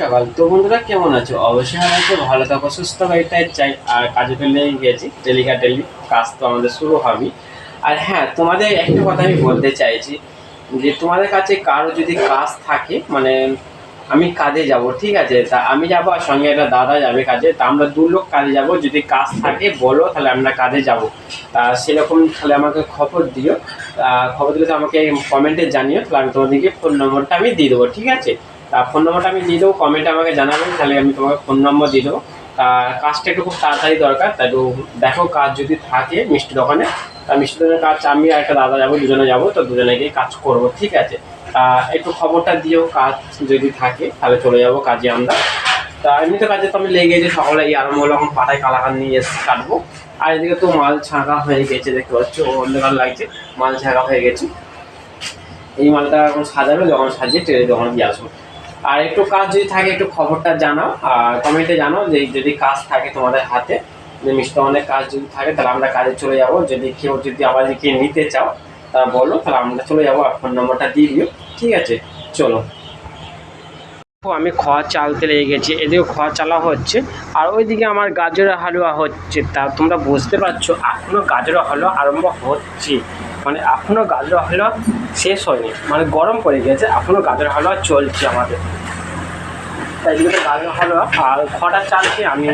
সকাল। তো বন্ধুরা, কেমন আছো? অবশ্যই আমাকে ভালো থাকো, সুস্থ বাড়িটাই চাই। আর কাজে তো লেগে গেছি, ডেলিকা ডেলি, কাজ তো আমাদের শুরু হবেই। আর হ্যাঁ তোমাদের একটা কথা আমি বলতে চাইছি, যে তোমাদের কাছে কারও যদি কাজ থাকে মানে আমি কাজে যাব, ঠিক আছে? তা আমি যাব আর সঙ্গে একটা দাদা যাবে কাজে, তা আমরা দু লোক কাজে যাব। যদি কাজ থাকে, বলো, তাহলে আমরা কাজে যাব। তা সেরকম তাহলে আমাকে খবর দিও। খবর দিলে তো আমাকে কমেন্টে জানিও, তাহলে আমি তোমাদেরকে ফোন নম্বরটা আমি দিয়ে দেবো, ঠিক আছে? তা ফোন নম্বরটা আমি দিয়ে দেবো কমেন্টে আমাকে জানাবেন, তাহলে আমি তোমাকে ফোন নম্বর দিয়ে দেবো। তা কাজটা একটু খুব তাড়াতাড়ি দরকার, তা একটু দেখো কাজ যদি থাকে মিষ্টি দোকানে। তা মিষ্টি দোকানের কাজ, আমি আর একটা দাদা যাব, দুজনে যাব, তো দুজনে গিয়ে কাজ করব, ঠিক আছে? তা একটু খবরটা দিও, কাজ যদি থাকে, তাহলে চলে যাব কাজে আমরা। তা এমনি তো কাজে তো আমি লেগে যে সকালে এই আরম্ভ হলো, এখন পাতায় কালাকান নিয়ে এসে কাটবো। আর এদিকে তো মাল ছাঁকা হয়ে গেছে, দেখতে পাচ্ছ, অন্ধকার লাগছে, মাল ছাঁকা হয়ে গেছে। এই মালটা এখন সাজাবে, যখন সাজিয়ে ট্রেনে যখন দিয়ে আসব। আর একটু কাজ যদি থাকে, একটু খবরটা জানাও, আর কমেন্টে জানাও যে যদি কাজ থাকে তোমাদের হাতে, যে মিষ্টি অনেক কাজ যদি থাকে, তাহলে আমরা কাজে চলে যাব। যদি কেউ যদি আবার আমাদেরকে নিতে চাও, তা বলো, তাহলে আমরা চলে যাব, আর ফোন নম্বরটা দিয়ে দিও। ঠিক আছে? চলো। আমি খোয়া চালতে লেগে গেছি। এদিকে খোয়া চালা হচ্ছে, আর ওইদিকে আমার গাজরের হালুয়া হচ্ছে। তা তোমরা বুঝতে পারছ এখনও গাজরের হালুয়া আরম্ভ হচ্ছে। মানে এখনও গাজর হালুয়া শেষ হয়নি। মানে গরম পড়ে গেছে এখনও গাজর হালুয়া চলছে আমাদের। তাই জন্য গাজর হালুয়া আর খটা চালছে আমি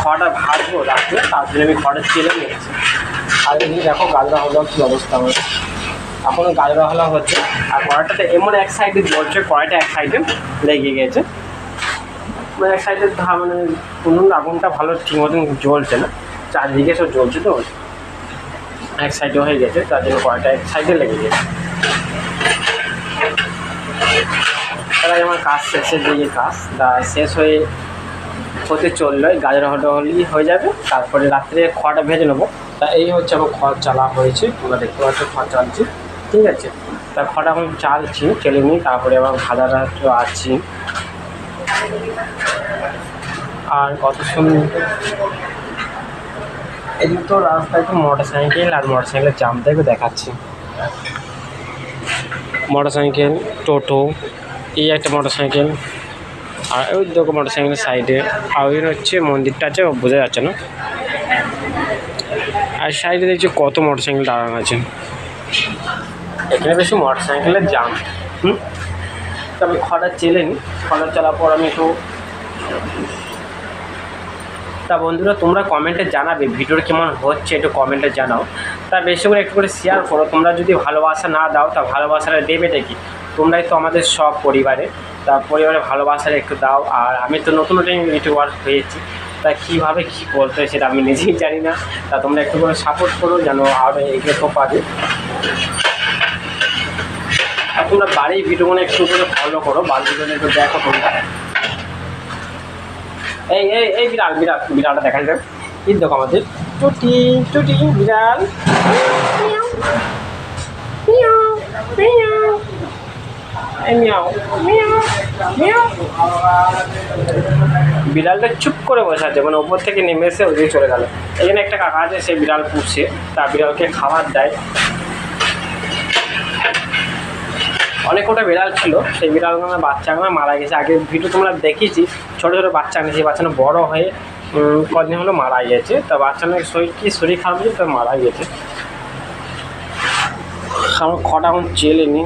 খটা ভাজবো রাত্রে, তার জন্য আমি খটা চেলে নিয়েছি। আর এদিকে দেখো গাজর হালুয়া কী অবস্থা আমার। এখনও গাজরা হলা হচ্ছে আর কড়াইটাতে এমন এক সাইডে জ্বলছে, কড়াইটা এক সাইডে লেগে গেছে মানে এক সাইডে মানে উনুন আগুনটা ভালো ঠিক মতন জ্বলছে না। চারদিকে সব জ্বলছে তো। এক সাইডে হয়ে গেছে, তার জন্য কড়াইটা এক সাইডে লেগে গেছে। তাই আমার কাজ শেষের দিকে কাজ। তা শেষ হয়ে হতে চলল গাজর হটা হলেই হয়ে যাবে, তারপরে রাত্রে খড়টা ভেজে নেব। তা এই হচ্ছে আমার খড় চালা হয়েছে, তোমরা দেখতে পাচ্ছ খড় চালছি, ঠিক আছে? তা খড় এখন চালছি, চেলে নিই, তারপরে আবার ভাজাটা একটু আছি। আর কত সুন্দর এদিকে তো রাস্তায় তো মোটর সাইকেল আর মোটর সাইকেলের জাম থেকে দেখাচ্ছি। মোটর সাইকেল টোটো এই একটা মোটর সাইকেল আর ওই দেখো মোটর সাইকেলের সাইডে আর ওই হচ্ছে মন্দিরটা আছে বোঝা যাচ্ছে না। আর সাইডে দেখছি কত মোটর সাইকেল দাঁড়ানো আছে। এখানে বেশি মোটর সাইকেলের জাম। হুম? তো আমি খড়া চেলে নিই খড়া চালার পর আমি একটু তা বন্ধুরা, তোমরা কমেন্টে জানাবে ভিডিওর কেমন হচ্ছে একটু কমেন্টে জানাও। তা বেশি করে একটু করে শেয়ার করো। তোমরা যদি ভালোবাসা না দাও, তা ভালোবাসাটা দেবে দেখি। তোমরাই তো আমাদের সব পরিবারে। তা পরিবারে ভালোবাসাটা একটু দাও। আর আমি তো নতুন নতুন ইউটিউবার হয়েছি। তা কীভাবে কী বলতে হয় সেটা আমি নিজেই জানি না। তা তোমরা একটু করে সাপোর্ট করো যেন আরও এগিয়ে তো পারে। তোমরা বাড়ির ভিডিওগুলো একটু করে ফলো করো। বাড়ির ভিডিও একটু দেখো তোমরা। এই এই এই বিড়াল বিড়াল, বিড়ালটা দেখা। যাবে এই দেখো আমাদের। টুটি টুটি বিড়াল। বিড়ালটা চুপ করে বসে আছে মানে ওপর থেকে নেমে এসে ওদিকে চলে গেল। এখানে একটা কাকা আছে, সে বিড়াল পুষছে। তা বিড়ালকে খাবার দেয়। অনেক কটা বিড়াল ছিল, সেই বিড়ালগুলো বাচ্চাগুলো মারা গেছে। আগে ভিডিও তোমরা দেখেছি, ছোটো ছোটো বাচ্চা আনেছি বাচ্চাটা বড় হয়ে কদিন হলো মারা গেছে। তা বাচ্চাটার শরীর, কি শরীর খারাপ হয়েছে? তা মারা গেছে। কারণ খটা এখন চেলে নি